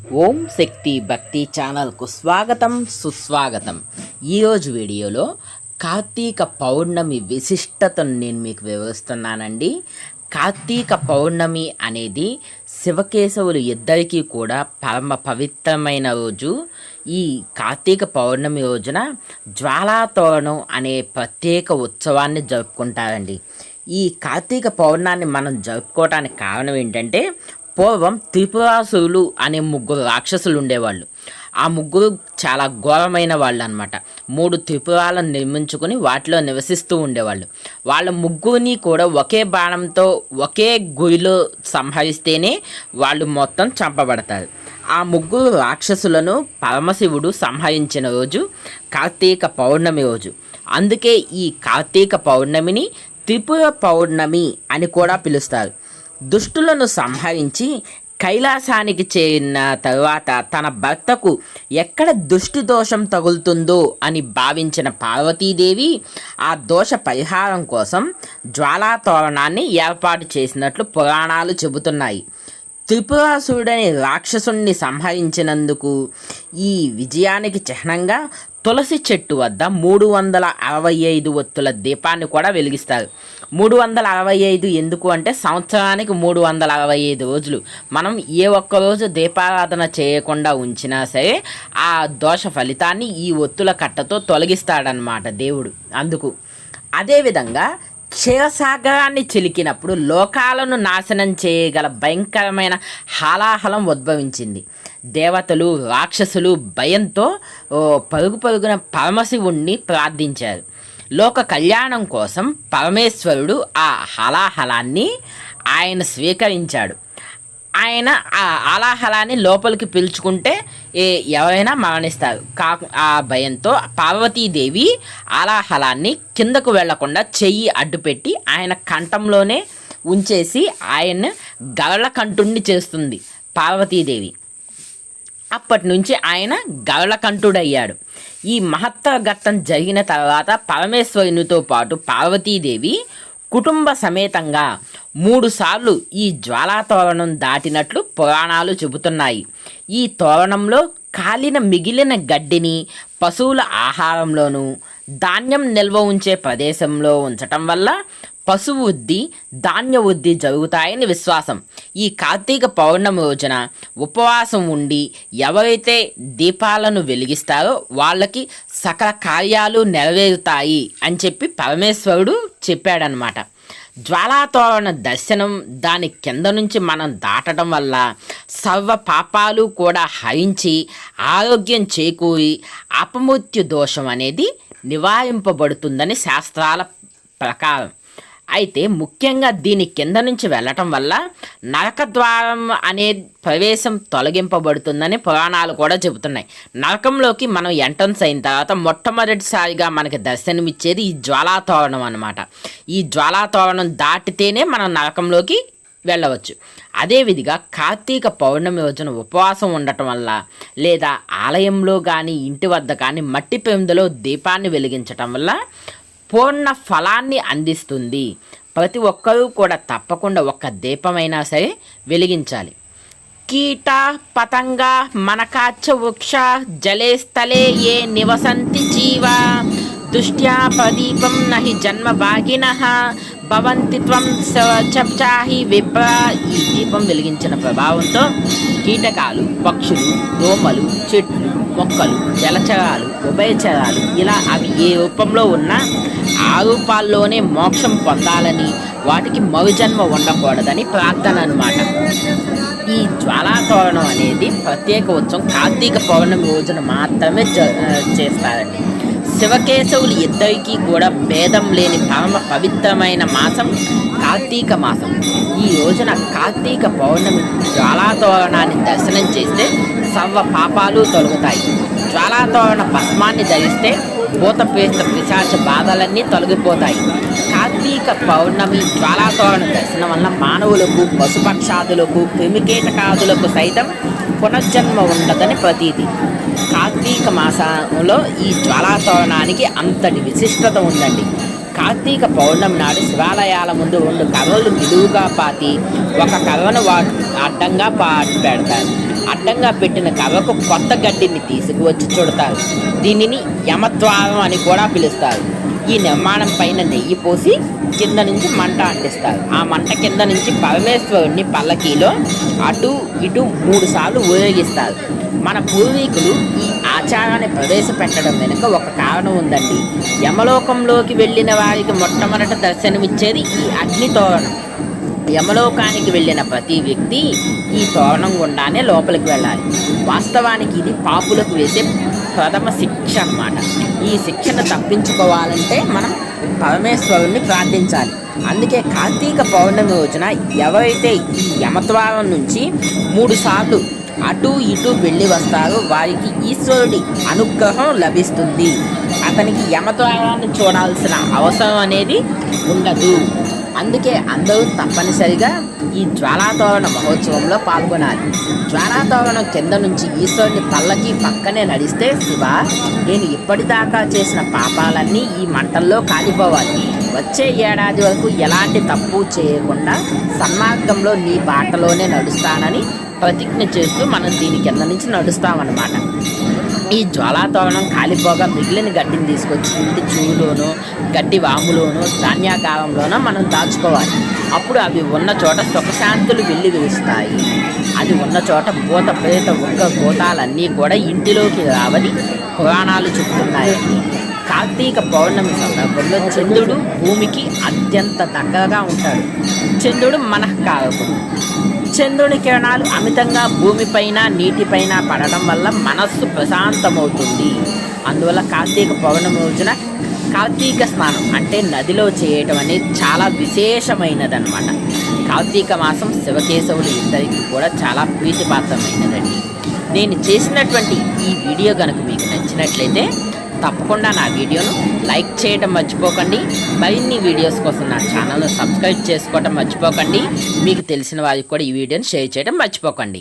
ఓం శక్తి భక్తి ఛానల్కు స్వాగతం సుస్వాగతం. ఈరోజు వీడియోలో కార్తీక పౌర్ణమి విశిష్టతను నేను మీకు వివరిస్తున్నానండి. కార్తీక పౌర్ణమి అనేది శివకేశవులు ఇద్దరికీ కూడా పరమ పవిత్రమైన రోజు. ఈ కార్తీక పౌర్ణమి రోజున జ్వాలాతోరణం అనే ప్రత్యేక ఉత్సవాన్ని జరుపుకుంటారండి. ఈ కార్తీక పౌర్ణాన్ని మనం జరుపుకోవడానికి కారణం ఏంటంటే పూర్వం త్రిపురాసురులు అనే ముగ్గురు రాక్షసులు ఉండేవాళ్ళు ఆ ముగ్గురు చాలా ఘోరమైన వాళ్ళు అనమాట మూడు త్రిపురాలను నిర్మించుకుని వాటిలో నివసిస్తూ ఉండేవాళ్ళు. వాళ్ళ ముగ్గురిని కూడా ఒకే బాణంతో ఒకే గురిలో సంహరిస్తేనే వాళ్ళు మొత్తం చంపబడతారు. ఆ ముగ్గురు రాక్షసులను పరమశివుడు సంహరించిన రోజు కార్తీక పౌర్ణమి రోజు. అందుకే ఈ కార్తీక పౌర్ణమిని త్రిపుర పౌర్ణమి అని కూడా పిలుస్తారు. దుష్టులను సంహరించి కైలాసానికి చేరిన తరువాత తన భర్తకు ఎక్కడ దుష్టి దోషం తగులుతుందో అని భావించిన పార్వతీదేవి ఆ దోష పరిహారం కోసం జ్వాలాతోరణాన్ని ఏర్పాటు చేసినట్లు పురాణాలు చెబుతున్నాయి. త్రిపురాసురుడని రాక్షసుణ్ణి సంహరించినందుకు ఈ విజయానికి చిహ్నంగా తులసి చెట్టు వద్ద మూడు వందల అరవై ఐదు ఒత్తుల దీపాన్ని కూడా వెలిగిస్తారు. మూడు వందల అరవై ఐదు ఎందుకు అంటే సంవత్సరానికి మూడు వందల అరవై ఐదు రోజులు. మనం ఏ ఒక్క రోజు దీపారాధన చేయకుండా ఉంచినా సరే ఆ దోష ఫలితాన్ని ఈ ఒత్తుల కట్టతో తొలగిస్తాడనమాట దేవుడు. అందుకు అదేవిధంగా క్షీరసాగరాన్ని చిలికినప్పుడు లోకాలను నాశనం చేయగల భయంకరమైన హాలాహలం ఉద్భవించింది. దేవతలు రాక్షసులు భయంతో ఓ, పరుగు పరుగున పరమశివుణ్ణి ప్రార్థించారు. లోక కళ్యాణం కోసం పరమేశ్వరుడు ఆ హలాహలాన్ని ఆయన స్వీకరించాడు. ఆయన ఆ ఆలాహలాన్ని లోపలికి పిలుచుకుంటే ఏ ఎవరైనా మరణిస్తారు. కా ఆ భయంతో పార్వతీదేవి ఆలాహలాన్ని కిందకు వెళ్ళకుండా చెయ్యి అడ్డుపెట్టి ఆయన కంఠంలోనే ఉంచేసి ఆయన గరళ కంఠుణ్ణి చేస్తుంది పార్వతీదేవి. అప్పటి నుంచి ఆయన గరళకంఠుడయ్యాడు ఈ మహత్తర ఘట్టం జరిగిన తర్వాత పరమేశ్వరునితో పాటు పార్వతీదేవి కుటుంబ సమేతంగా మూడుసార్లు ఈ జ్వాలా తోరణం దాటినట్లు పురాణాలు చెబుతున్నాయి. ఈ తోరణంలో కాలిన మిగిలిన గడ్డిని పశువుల ఆహారంలోనూ ధాన్యం నిల్వ ఉంచే ప్రదేశంలో ఉంచటం వల్ల పశువు వృద్ధి ధాన్య వృద్ధి జరుగుతాయని విశ్వాసం. ఈ కార్తీక పౌర్ణమి రోజున ఉపవాసం ఉండి ఎవరైతే దీపాలను వెలిగిస్తారో వాళ్ళకి సకల కార్యాలు నెరవేరుతాయి అని చెప్పి పరమేశ్వరుడు చెప్పాడనమాట జ్వాలాతోరణ దర్శనం దాని కింద నుంచి మనం దాటడం వల్ల సర్వ పాపాలు కూడా హరించి ఆరోగ్యం చేకూరి అపమృత్యు దోషం అనేది నివారింపబడుతుందని శాస్త్రాల ప్రకారం. అయితే ముఖ్యంగా దీని కింద నుంచి వెళ్ళటం వల్ల నరక ద్వారం అనే ప్రవేశం తొలగింపబడుతుందని పురాణాలు కూడా చెబుతున్నాయి. నరకంలోకి మనం ఎంట్రన్స్ అయిన తర్వాత మొట్టమొదటిసారిగా మనకి దర్శనమిచ్చేది ఈ జ్వాలాతోరణం అనమాట ఈ జ్వాలాతోరణం దాటితేనే మనం నరకంలోకి వెళ్ళవచ్చు. అదేవిధిగా కార్తీక పౌర్ణమి రోజున ఉపవాసం ఉండటం వల్ల లేదా ఆలయంలో కానీ ఇంటి వద్ద కానీ మట్టి పెందులో దీపాన్ని వెలిగించటం వల్ల పూర్ణ ఫలాన్ని అందిస్తుంది. ప్రతి ఒక్కరూ కూడా తప్పకుండా ఒక్క దీపమైనా సరే వెలిగించాలి. కీట పతంగ మనకాచ వృక్ష జలే స్థలే ఏ నివసంతి జీవ. దృష్ట్యా ప్రదీపం నహి జన్మ భాగిన. భవంతి త్వం చాహి విప్ర ఈ దీపం వెలిగించిన ప్రభావంతో కీటకాలు పక్షులు దోమలు చెట్లు మొక్కలు జలచరాలు ఉభయచరాలు ఇలా అవి ఏ రూపంలో ఉన్నా ఆ రూపాల్లోనే మోక్షం పొందాలని వాటికి మరుజన్మ ఉండకూడదని ప్రార్థన అన్నమాట ఈ జ్వాలాతోరణం అనేది ప్రత్యేక ఉత్సవం కార్తీక పౌర్ణమి రోజున మాత్రమే చేస్తారండి. శివకేశవులు ఇద్దరికీ కూడా భేదం లేని పరమ పవిత్రమైన మాసం కార్తీక మాసం. ఈ రోజున కార్తీక పౌర్ణమి జ్వాలాతోరణాన్ని దర్శనం చేస్తే సర్వ పాపాలు తొలగుతాయి. జ్వాలాతోరణ భస్మాన్ని ధరిస్తే భూత ప్రేత పిశాచ బాధలన్నీ తొలగిపోతాయి. కార్తీక పౌర్ణమి జ్వాలాతోరణ దర్శనం వల్ల మానవులకు పశుపక్షాదులకు క్రిమికీటకాదులకు సైతం పునర్జన్మ ఉండదని ప్రతీతి. కార్తీక మాసంలో ఈ జ్వాలాతోరణానికి అంతటి విశిష్టత ఉందండి. కార్తీక పౌర్ణమి నాడు శివాలయాల ముందు రెండు కర్రలు నిలువుగా పాతి ఒక కర్రను వా అడ్డంగా పాతి పెడతారు. అడ్డంగా పెట్టిన కవకు కొత్త గడ్డిని తీసుకువచ్చి చుడతారు. దీనిని యమద్వారం అని కూడా పిలుస్తారు. ఈ నిర్మాణం పైన నెయ్యి పోసి కింద నుంచి మంట అంటిస్తారు. ఆ మంట కింద నుంచి పరమేశ్వరుణ్ణి పల్లకీలో అటు ఇటు మూడు సార్లు ఊరేగిస్తారు. మన పూర్వీకులు ఈ ఆచారాన్ని ప్రవేశపెట్టడం వెనుక ఒక కారణం ఉందండి. యమలోకంలోకి వెళ్ళిన వారికి మొట్టమొదట దర్శనమిచ్చేది ఈ అగ్ని తోరణం యమలోకానికి వెళ్ళిన ప్రతి వ్యక్తి ఈ తోరణం గుండానే లోపలికి వెళ్ళాలి. వాస్తవానికి ఇది పాపులకు వేసే ప్రథమ శిక్ష అన్నమాట. ఈ శిక్షను తప్పించుకోవాలంటే మనం పరమేశ్వరుణ్ణి ప్రార్థించాలి. అందుకే కార్తీక పౌర్ణమి రోజున ఎవరైతే ఈ యమద్వారం నుంచి మూడు సార్లు అటు ఇటు వెళ్ళి వస్తారో వారికి ఈశ్వరుడి అనుగ్రహం లభిస్తుంది. అతనికి యమద్వారాన్ని చూడాల్సిన అవసరం అనేది ఉండదు. అందుకే అందరూ తప్పనిసరిగా ఈ జ్వాలాతోరణ మహోత్సవంలో పాల్గొనాలి. జ్వాలాతోరణం కింద నుంచి ఈశ్వరుని పల్లకి పక్కనే నడిస్తే శివ నేను ఇప్పటిదాకా చేసిన పాపాలన్నీ ఈ మంటల్లో కాలిపోవాలి. వచ్చే ఏడాది వరకు ఎలాంటి తప్పు చేయకుండా సన్మార్గంలో నీ బాటలోనే నడుస్తానని ప్రతిజ్ఞ చేస్తూ మనం దీని కింద నుంచి నడుస్తామన్నమాట. ఈ జ్వాలాతోరణం కాలిపోగా మిగిలిన గడ్డిని తీసుకొచ్చి ఇంటి చూలోను గడ్డి వాములోను ధాన్యాగారంలోనో మనం దాచుకోవాలి. అప్పుడు అవి ఉన్న చోట సుఖశాంతులు వెళ్ళి వేస్తాయి. అది ఉన్న చోట భూత ప్రేత ఉగ్గ భూతాలన్నీ కూడా ఇంటిలోకి రావని పురాణాలు చెబుతున్నాయండి కార్తీక పౌర్ణమి సందర్భంలో చంద్రుడు భూమికి అత్యంత దగ్గరగా ఉంటాడు. చంద్రుడు మనఃకారకుడు. చంద్రుని కిరణాలు అమితంగా భూమిపైన నీటిపైన పడడం వల్ల మనస్సు ప్రశాంతమవుతుంది. అందువల్ల కార్తీక పౌర్ణమి రోజున కార్తీక స్నానం అంటే నదిలో చేయటం అనేది చాలా విశేషమైనదన్నమాట. కార్తీక మాసం శివకేశవులు ఇద్దరికి కూడా చాలా ప్రీతిపాత్రమైనదండి. నేను చేసినటువంటి ఈ వీడియో కనుక మీకు నచ్చినట్లయితే తప్పకుండా నా వీడియోను లైక్ చేయడం మర్చిపోకండి. మరిన్ని వీడియోస్ కోసం నా ఛానల్ను సబ్స్క్రైబ్ చేసుకోవడం మర్చిపోకండి. మీకు తెలిసిన వారికి కూడా ఈ వీడియోని షేర్ చేయడం మర్చిపోకండి.